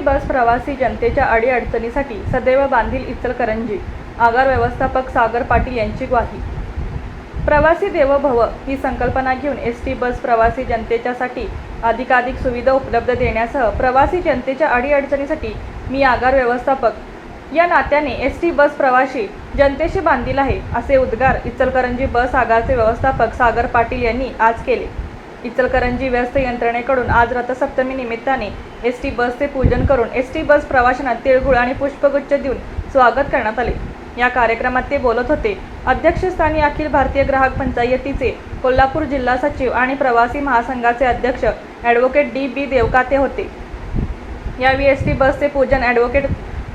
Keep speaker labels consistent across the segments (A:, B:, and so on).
A: बस प्रवासी जनतेच्या अडीअडचणीसाठी सदैव बांधील इचलकरंजी. आगार व्यवस्थापक सागर पाटील यांची ग्वाही. प्रवासी देव भव ही संकल्पना घेऊन एस टी बस प्रवासी जनतेच्यासाठी अधिकाधिक सुविधा उपलब्ध देण्यासह प्रवासी जनतेच्या अडीअडचणीसाठी मी आगार व्यवस्थापक. या नात्याने एस टी बस प्रवासी जनतेशी बांधील आहे असे उद्गार इचलकरंजी बस आगारचे व्यवस्थापक सागर पाटील यांनी आज केले. इचलकरंजी व्यस्त यंत्रणेकडून आज रथसप्तमी निमित्ताने एस टी बसचे पूजन करून एस टी बस प्रवाशांना तिळगुळ आणि पुष्पगुच्छ देऊन स्वागत करण्यात आले. या कार्यक्रमात ते बोलत होते. अध्यक्षस्थानी अखिल भारतीय ग्राहक पंचायतीचे कोल्हापूर जिल्हा सचिव आणि प्रवासी महासंघाचे अध्यक्ष ॲडव्होकेट डी बी देवकाते होते. यावेळी एस टी बसचे पूजन ॲडव्होकेट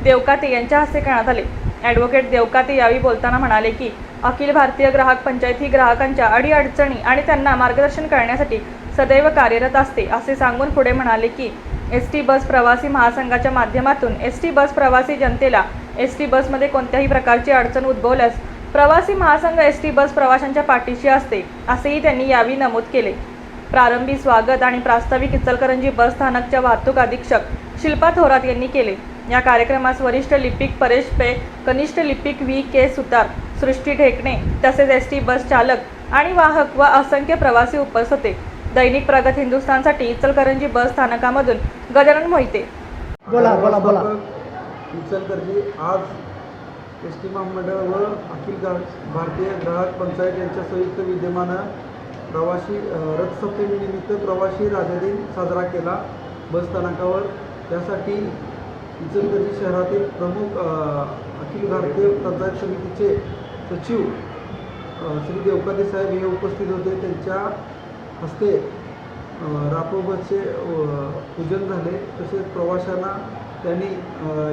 A: देवकाते यांच्या हस्ते करण्यात आले. ॲडव्होकेट देवकाते यावेळी बोलताना म्हणाले की अखिल भारतीय ग्राहक पंचायत ही ग्राहकांच्या अडीअडचणी आणि त्यांना मार्गदर्शन करण्यासाठी सदैव कार्यरत असते असे सांगून पुढे म्हणाले की एस टी बस प्रवासी महासंघाच्या माध्यमातून एस टी बस प्रवासी जनतेला एस टी बसमध्ये कोणत्याही प्रकारची अडचण उद्भवल्यास प्रवासी महासंघ एस टी बस प्रवाशांच्या पाठीशी असते असेही त्यांनी यावेळी नमूद केले. प्रारंभी स्वागत आणि प्रास्ताविक इचलकरंजी बस स्थानकच्या वाहतूक अधीक्षक शिल्पा थोरात यांनी केले. या कार्यक्रमास वरिष्ठ लिपिक परेश पे कनिष्ठ लिपिक व्ही. के. सुतार सृष्टी ढेकणे तसेच एस टी बस चालक आणि वाहक व असंख्य प्रवासी उपस्थित होते. दैनिक प्रगत हिंदुस्थानसाठी इचलकरंजी बस स्थानकामधून गजानन मोहिते.
B: बोला बोला बोला.
C: इचलकरंजी आज एस टी महामंडळ व अखिल भारतीय ग्राहक पंचायत यांच्या संयुक्त विद्यमानं प्रवासी रथसप्तमीनिमित्त प्रवासी राजा दिन साजरा केला बस स्थानकावर. त्यासाठी इचलकरंजी शहरातील प्रमुख अखिल भारतीय पंचायत समितीचे सचिव श्री देवकाते साहेब हे उपस्थित होते. त्यांच्या हस्ते अ, पूजन झाले. तसेच प्रवाशांना त्यांनी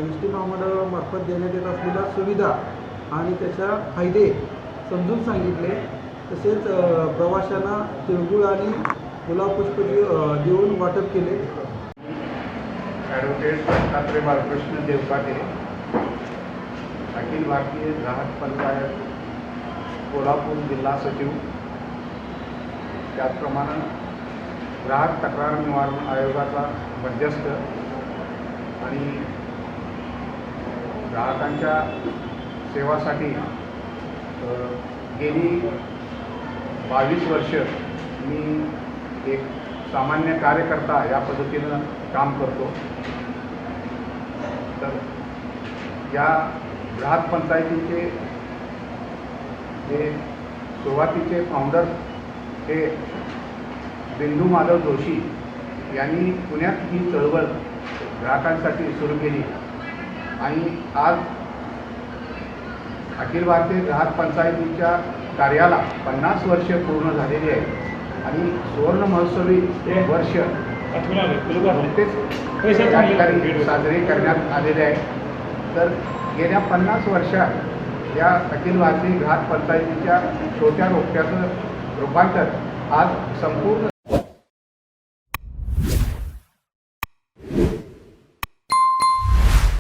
C: एस टी महामंडळामार्फत देण्यात येत असलेल्या सुविधा आणि त्याच्या फायदे समजून सांगितले. तसेच प्रवाशांना तिळगुळ आणि गुलाबपुष्प देऊन वाटप केले.
D: ॲडव्होकेट दत्तात्रय बालकृष्ण देवकाटे अखिल भारतीय ग्राहक पंचायत कोल्हापूर जिल्हा सचिव त्याचप्रमाणे ग्राहक तक्रार निवारण आयोगाचा मध्यस्थ आणि ग्राहकांच्या सेवासाठी गेली बावीस वर्ष मी एक सामान्य कार्यकर्ता या पद्धतीनं काम करतो. तर या ग्राहक पंचायतीचे जे सुरुवातीचे फाउंडर हे बिंदू माधव जोशी यांनी पुण्यात ही चळवळ ग्राहकांसाठी सुरू केली. आणि आज अखिल भारतीय ग्राहक पंचायतीच्या कार्याला पन्नास वर्ष पूर्ण झालेली आहे आणि सुवर्ण महोत्सवी वर्ष नुकतेच या ठिकाणी साजरे करण्यात आलेले आहे तर गेल्या पन्नास वर्षात या अखिल भारतीय ग्राहक पंचायतीच्या छोट्या रोप्याचं रूपांतर आज संपूर्ण